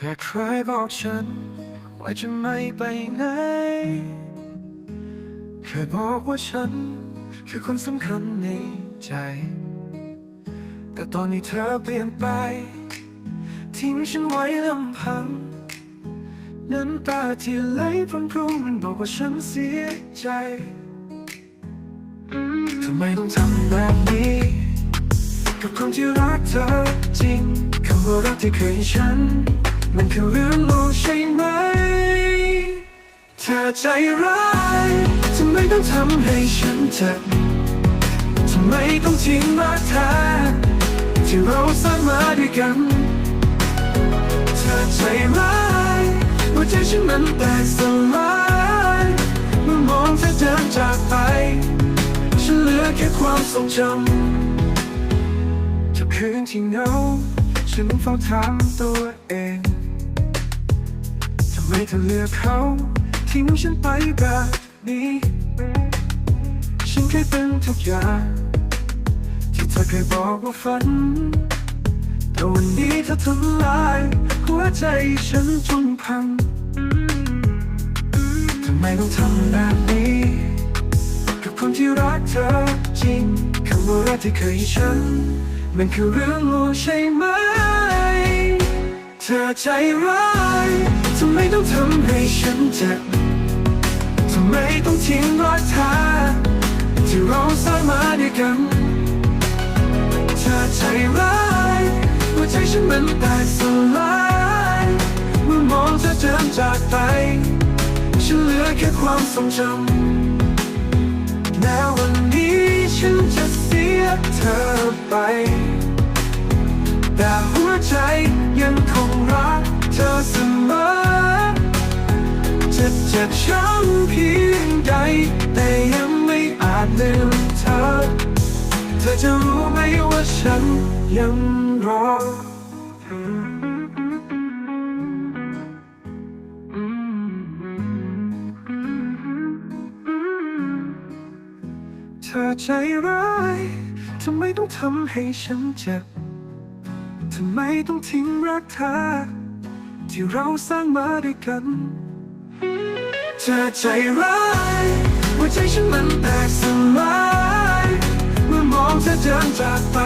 แค่ใครบอกฉัน ว่าจะไม่ไปไหนเคยบอกว่าฉัน คือคนสำคัญในใจ แต่ตอนนี้เธอเปลี่ยนไป ทิ้งฉันไว้ลำพัง น้ำตาที่ไหลพรำพรุมันบอกว่าฉันเสียใจทำไมต้องทำแบบนี้ กับคนที่รักเธอจริงคำว่ารักที่เคยฉัน มันคือเรื่องโลกใช่ไหม เธอใจร้ายทำไมต้องทำให้ฉันเจ็บทำไมต้องทิ้งมาแท้ที่เราสร้างมาด้วยกัน เธอใจร้ายหัวใจฉันมันแตกสลายเมื่อมองเธอเดินจากไป ฉันเหลือแค่ความทรงจำทุกคืนที่เหงา ฉันเฝ้าถามตัวเอง ทำไมเธอเลือกเขา ทิ้งฉันไปแบบนี้ ฉันเคยเป็นทุกอย่างที่เธอเคยบอกว่าฝัน แต่วันนี้เธอทำลายหัวใจฉันจนพัง ทำไมต้องทำแบบนี้ กับคนที่รักเธอจริงคำว่ารักที่เคยฉัน มันคือเรื่องลวงใช่ไหม เธอใจร้ายทำไมต้องทำให้ฉันเจ็บทำไมต้องทิ้งรักเธอที่เราสร้างมาด้วยกัน เธอใจร้ายหัวใจฉันมันแตกสลายเมื่อมองเธอเดินจากไป ฉันเหลือแค่ความทรงจำ จะช้ำเพียงใด แต่ยังไม่อาจลืมเธอ เธอจะรู้ไหมว่าฉันยังรอเธอใจร้ายทำไมต้องทำให้ฉันเจ็บ ทำไมต้องทิ้งรักเธอ ที่เราสร้างมาด้วยกัน ธอใจร้ายหัวใจฉันมันแตกสลายเมื่อมองเธอเดินจากไป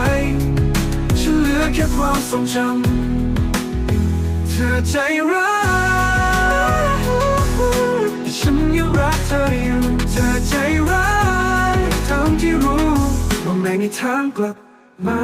ฉันเหลือแค่ความทรงจำเธอใจร้ายแต่ฉันยังรักเธออยู่เธอใจร้ายทั้งที่รู้ว่าไม่มีทางกลับมา